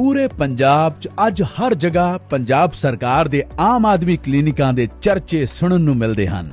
ਪੂਰੇ ਪੰਜਾਬ 'ਚ ਅੱਜ ਹਰ ਜਗ੍ਹਾ ਪੰਜਾਬ ਸਰਕਾਰ ਦੇ ਆਮ ਆਦਮੀ ਕਲੀਨਿਕਾਂ ਦੇ ਚਰਚੇ ਸੁਣਨ ਨੂੰ ਮਿਲਦੇ ਹਨ।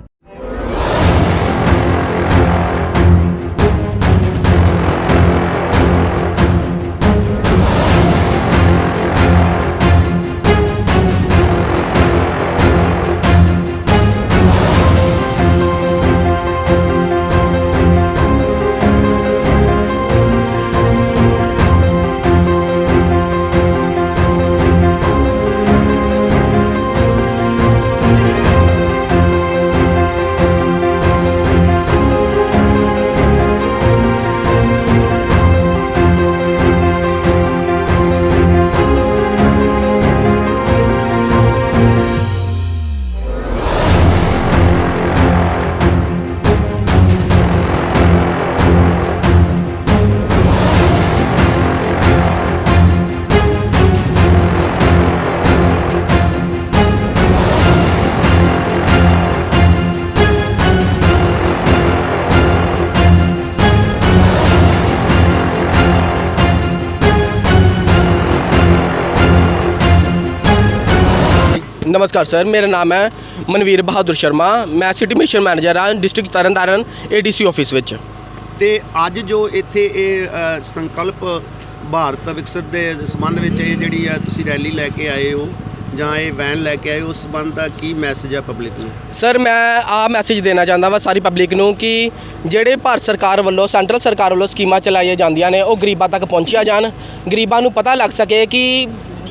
ਨਮਸਕਾਰ ਸਰ ਮੇਰਾ ਨਾਮ ਹੈ ਮਨਵੀਰ ਬਹਾਦਰ ਸ਼ਰਮਾ ਮੈਂ ਸਿਟੀ ਮਿਸ਼ਨ ਮੈਨੇਜਰ ਹਾਂ ਡਿਸਟ੍ਰਿਕਟ ਤਰਨਤਾਰਨ ਏਡੀਸੀ ਆਫਿਸ ਵਿੱਚ ਤੇ ਅੱਜ ਜੋ ਇੱਥੇ ਇਹ ਅ, ਸੰਕਲਪ ਭਾਰਤ ਵਿਕਸਿਤ ਦੇ ਸੰਬੰਧ ਵਿੱਚ ਇਹ ਜਿਹੜੀ ਆ ਤੁਸੀਂ ਰੈਲੀ ਲੈ ਕੇ ਆਏ ਹੋ ਜਾਂ ਇਹ ਵੈਨ ਲੈ ਕੇ ਆਏ ਹੋ ਉਸ ਸੰਬੰਧ ਦਾ ਕੀ ਮੈਸੇਜ ਆ ਪਬਲਿਕ ਨੂੰ ਸਰ ਮੈਂ ਆ ਮੈਸੇਜ ਦੇਣਾ ਚਾਹੁੰਦਾ ਵਾ ਸਾਰੀ ਪਬਲਿਕ ਨੂੰ ਕਿ ਜਿਹੜੇ ਭਾਰਤ ਸਰਕਾਰ ਵੱਲੋਂ ਸੈਂਟਰਲ ਸਰਕਾਰ ਵੱਲੋਂ ਸਕੀਮਾਂ ਚਲਾਈਆਂ ਜਾਂਦੀਆਂ ਨੇ ਉਹ ਗਰੀਬਾਂ ਤੱਕ ਪਹੁੰਚੀਆਂ ਜਾਣ ਗਰੀਬਾਂ ਨੂੰ ਪਤਾ ਲੱਗ ਸਕੇ ਕਿ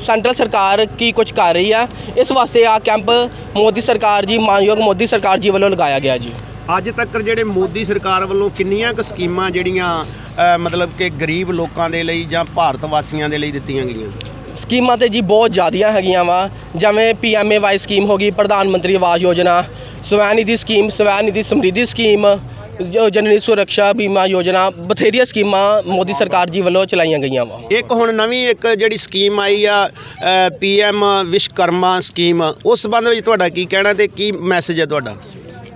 ਸੈਂਟਰਲ ਸਰਕਾਰ ਕੀ ਕੁਝ ਕਰ ਰਹੀ ਆ ਇਸ ਵਾਸਤੇ ਆ ਕੈਂਪ ਮੋਦੀ ਸਰਕਾਰ ਜੀ ਮਾਨਯੋਗ ਮੋਦੀ ਸਰਕਾਰ ਜੀ ਵੱਲੋਂ ਲਗਾਇਆ ਗਿਆ ਜੀ। ਅੱਜ ਤੱਕ ਜਿਹੜੇ ਮੋਦੀ ਸਰਕਾਰ ਵੱਲੋਂ ਕਿੰਨੀਆਂ ਕੁ ਸਕੀਮਾਂ ਜਿਹੜੀਆਂ ਮਤਲਬ ਕਿ ਗਰੀਬ ਲੋਕਾਂ ਦੇ ਲਈ ਜਾਂ ਭਾਰਤ ਵਾਸੀਆਂ ਦੇ ਲਈ ਦਿੱਤੀਆਂ ਗਈਆਂ? ਸਕੀਮਾਂ ਤੇ ਜੀ ਬਹੁਤ ਜ਼ਿਆਦੀਆਂ ਹੈਗੀਆਂ ਵਾ ਜਿਵੇਂ ਪੀਐਮਏਵਾਈ ਸਕੀਮ ਹੋ ਗਈ ਪ੍ਰਧਾਨ ਮੰਤਰੀ ਆਵਾਸ ਯੋਜਨਾ ਸਵੈ ਨਿਧੀ ਸਕੀਮ ਸਵੈ ਨਿਧੀ ਸਮਰਿੱਧੀ ਸਕੀਮ ਜੋ ਜਨਨੀ ਸੁਰੱਖਿਆ ਬੀਮਾ ਯੋਜਨਾ ਬਥੇਰੀਆਂ ਸਕੀਮਾਂ ਮੋਦੀ ਸਰਕਾਰ ਜੀ ਵੱਲੋਂ ਚਲਾਈਆਂ ਗਈਆਂ ਵਾ। ਇੱਕ ਹੁਣ ਨਵੀਂ ਇੱਕ ਜਿਹੜੀ ਸਕੀਮ ਆਈ ਆ ਪੀਐਮ ਵਿਸ਼ਕਰਮਾ ਸਕੀਮ ਉਸ ਸੰਬੰਧ ਵਿੱਚ ਤੁਹਾਡਾ ਕੀ ਕਹਿਣਾ ਤੇ ਕੀ ਮੈਸੇਜ ਹੈ ਤੁਹਾਡਾ?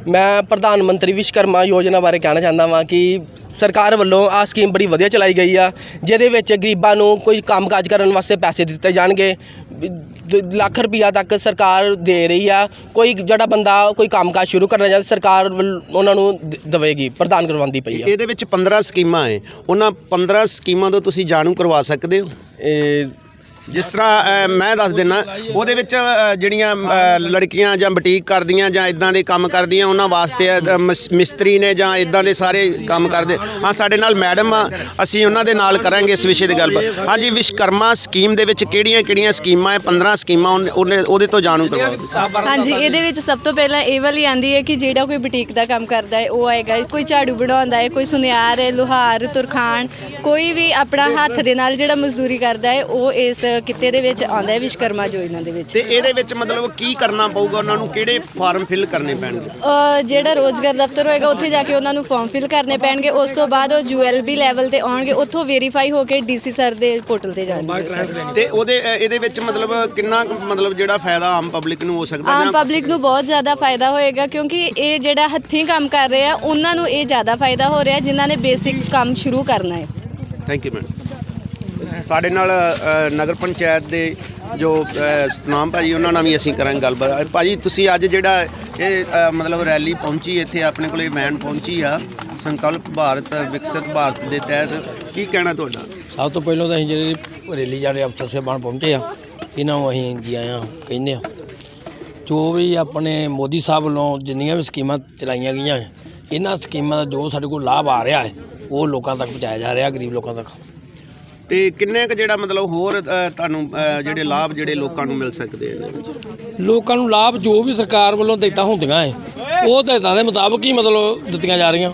ਮੈਂ ਪ੍ਰਧਾਨ ਮੰਤਰੀ ਵਿਸ਼ਕਰਮਾ ਯੋਜਨਾ ਬਾਰੇ ਕਹਿਣਾ ਚਾਹੁੰਦਾ ਵਾਂ ਕਿ ਸਰਕਾਰ ਵੱਲੋਂ ਆ ਸਕੀਮ ਬੜੀ ਵਧੀਆ ਚਲਾਈ ਗਈ ਆ ਜਿਹਦੇ ਵਿੱਚ ਗਰੀਬਾਂ ਨੂੰ ਕੋਈ ਕੰਮਕਾਜ ਕਰਨ ਵਾਸਤੇ ਪੈਸੇ ਦਿੱਤੇ ਜਾਣਗੇ ਲੱਖ ਰੁਪਈਆ ਤੱਕ ਸਰਕਾਰ ਦੇ ਰਹੀ ਆ। ਕੋਈ ਜਿਹੜਾ ਬੰਦਾ ਕੋਈ ਕੰਮਕਾਜ ਸ਼ੁਰੂ ਕਰਨਾ ਚਾਹੁੰਦਾ ਸਰਕਾਰ ਵੱਲ- ਉਹਨਾਂ ਨੂੰ ਦ- ਦੇਵੇਗੀ ਪ੍ਰਦਾਨ ਕਰਵਾਉਂਦੀ ਪਈ ਆ। ਇਹਦੇ ਵਿੱਚ 15 ਸਕੀਮਾਂ ਹੈ। ਉਹਨਾਂ 15 ਸਕੀਮਾਂ ਤੋਂ ਤੁਸੀਂ ਜਾਣੂ ਕਰਵਾ ਸਕਦੇ ਹੋ? ਇਹ ਜਿਸ ਤਰ੍ਹਾਂ ਅ, ਮੈਂ ਦੱਸ ਦਿੰਨਾ ਉਹਦੇ ਵਿੱਚ ਅ, ਜਿਹੜੀਆਂ ਅ, ਲੜਕੀਆਂ ਜਾਂ ਬੁਟੀਕ ਕਰਦੀਆਂ ਜਾਂ ਇਦਾਂ ਦੇ ਕੰਮ ਕਰਦੀਆਂ ਉਹਨਾਂ ਵਾਸਤੇ ਅ, ਮਸ- ਮਿਸਤਰੀ ਨੇ ਜਾਂ ਇਦਾਂ ਦੇ ਸਾਰੇ ਕੰਮ ਕਰਦੇ। ਹਾਂ ਸਾਡੇ ਨਾਲ ਮੈਡਮ ਆ ਅਸੀਂ ਉਹਨਾਂ ਦੇ ਨਾਲ ਕਰਾਂਗੇ ਇਸ ਵਿਸ਼ੇ ਦੀ ਗੱਲਬਾਤ। ਹਾਂਜੀ ਵਿਸ਼ਕਰਮਾ ਸਕੀਮ ਦੇ ਵਿੱਚ ਕਿਹੜੀਆਂ ਕਿਹੜੀਆਂ ਸਕੀਮਾਂ ਹੈ? 15 ਸਕੀਮਾਂ ਉਹਨੇ- ਉਹਨੇ ਉਹਦੇ ਤੋਂ ਜਾਣੂ ਕਰਵਾਓ ਹਾਂਜੀ ਇਹਦੇ ਵਿੱਚ ਸਭ ਤੋਂ ਪਹਿਲਾਂ ਇਹ ਵਾਲੀ ਆਂਦੀ ਹੈ ਕਿ ਜਿਹੜਾ ਕੋਈ ਬੁਟੀਕ ਦਾ ਕੰਮ ਕਰਦਾ ਹੈ ਉਹ ਆਏਗਾ। ਕੋਈ ਝਾੜੂ ਬਣਾਉਂਦਾ ਹੈ ਕੋਈ ਸੁਨਿਆਰ ਹੈ ਲੁਹਾਰ ਤੁਰਖਾਨ ਕੋਈ ਵੀ ਆਪਣਾ ਹੱਥ ਦੇ ਨਾਲ ਜਿਹੜਾ ਮਜ਼ਦੂਰੀ ਕਰਦਾ ਹੈ ਉਹ ਇਸ ਕਿੱਤੇ ਦੇ ਵਿੱਚ ਆਉਂਦਾ ਹੈ ਵਿਸ਼ਕਰਮਾ ਯੋਜਨਾ ਦੇ ਵਿੱਚ। ਤੇ ਇਹਦੇ ਵਿੱਚ ਮਤਲਬ ਕੀ ਕਰਨਾ ਪਊਗਾ? ਉਹਨਾਂ ਨੂੰ ਕਿਹੜੇ ਫਾਰਮ ਫਿਲ ਕਰਨੇ ਪੈਣਗੇ? ਅ, ਜਿਹੜਾ ਰੋਜ਼ਗਾਰ ਦਫ਼ਤਰ ਹੋਏਗਾ ਉੱਥੇ ਜਾ ਕੇ ਉਹਨਾਂ ਨੂੰ ਫਾਰਮ ਫਿਲ ਕਰਨੇ ਪੈਣਗੇ। ਉਸ ਤੋਂ ਬਾਅਦ ਉਹ ਯੂਐਲਬੀ ਲੈਵਲ ਤੇ ਆਉਣਗੇ। ਉੱਥੋਂ ਵੈਰੀਫਾਈ ਹੋ ਕੇ ਡੀਸੀ ਸਰ ਦੇ ਪੋਰਟਲ ਤੇ ਜਾਣਗੇ। ਤੇ ਉਹਦੇ ਅ, ਇਹਦੇ ਵਿੱਚ ਮਤਲਬ ਕਿੰਨਾ ਕੁ ਮਤਲਬ ਜਿਹੜਾ ਫਾਇਦਾ ਆਮ ਪਬਲਿਕ ਨੂੰ ਹੋ ਸਕਦਾ ਆਮ ਪਬਲਿਕ ਨੂੰ ਬਹੁਤ ਜ਼ਿਆਦਾ ਫਾਇਦਾ ਹੋਏਗਾ ਕਿਉਂਕਿ ਇਹ ਜਿਹੜਾ ਹੱਥੀਂ ਕੰਮ ਕਰ ਰਹੇ ਆ ਉਹਨਾਂ ਨੂੰ ਇਹ ਜ਼ਿਆਦਾ ਫਾਇਦਾ ਹੋ ਰਿਹਾ ਜਿਨ੍ਹਾਂ ਨੇ ਬੇਸਿਕ ਕੰਮ ਸ਼ੁਰੂ ਕਰਨਾ ਹੈ। ਥੈਂਕ ਯੂ ਮੈਡਮ ਸਾਡੇ ਨਾਲ ਨਗਰ ਪੰਚਾਇਤ ਦੇ ਜੋ ਅ, ਸਤਨਾਮ ਭਾਜੀ ਉਹਨਾਂ ਨਾਲ ਵੀ ਅਸੀਂ ਕਰਾਂਗੇ ਗੱਲਬਾਤ। ਅ, ਭਾਜੀ ਤੁਸੀਂ ਅੱਜ ਜਿਹੜਾ ਇਹ ਮਤਲਬ ਰੈਲੀ ਪਹੁੰਚੀ ਇੱਥੇ ਆਪਣੇ ਕੋਲ ਵੈਨ ਪਹੁੰਚੀ ਆ ਸੰਕਲਪ ਭਾਰਤ ਵਿਕਸਿਤ ਭਾਰਤ ਦੇ ਤਹਿਤ ਕੀ ਕਹਿਣਾ ਤੁਹਾਡਾ? ਸਭ ਤੋਂ ਪਹਿਲਾਂ ਤਾਂ ਅਸੀਂ ਜਿਹੜੇ ਰੈਲੀ ਜਾਣੇ ਅਫਸਰ ਸਾਹਿਬਾਨ ਪਹੁੰਚੇ ਆ ਇਹਨਾਂ ਨੂੰ ਅਸੀਂ ਜੀ ਆਇਆਂ ਕਹਿੰਦੇ ਆ। ਜੋ ਵੀ ਆਪਣੇ ਮੋਦੀ ਸਾਹਿਬ ਵੱਲੋਂ ਜਿੰਨੀਆਂ ਵੀ ਸਕੀਮਾਂ ਚਲਾਈਆਂ ਗਈਆਂ ਇਹਨਾਂ ਸਕੀਮਾਂ ਦਾ ਜੋ ਸਾਡੇ ਕੋਲ ਲਾਭ ਆ ਰਿਹਾ ਹੈ ਉਹ ਲੋਕਾਂ ਤੱਕ ਪਹੁੰਚਾਇਆ ਜਾ ਰਿਹਾ ਗਰੀਬ ਲੋਕਾਂ ਤੱਕ। ਤੇ ਕਿੰਨੇ ਕੁ ਜਿਹੜਾ ਮਤਲਬ ਹੋਰ ਅ, ਤੁਹਾਨੂੰ ਅ, ਜਿਹੜੇ ਲਾਭ ਜਿਹੜੇ ਲੋਕਾਂ ਨੂੰ ਮਿਲ ਸਕਦੇ ਆ ਲੋਕਾਂ ਨੂੰ ਲਾਭ ਜੋ ਵੀ ਸਰਕਾਰ ਵੱਲੋਂ ਦਿੱਤਾ ਹੁੰਦੀਆਂ ਹੈ ਉਹ ਦਿੱਤਾਂ ਦੇ ਮੁਤਾਬਕ ਹੀ ਮਤਲਬ ਦਿੱਤੀਆਂ ਜਾ ਰਹੀਆਂ।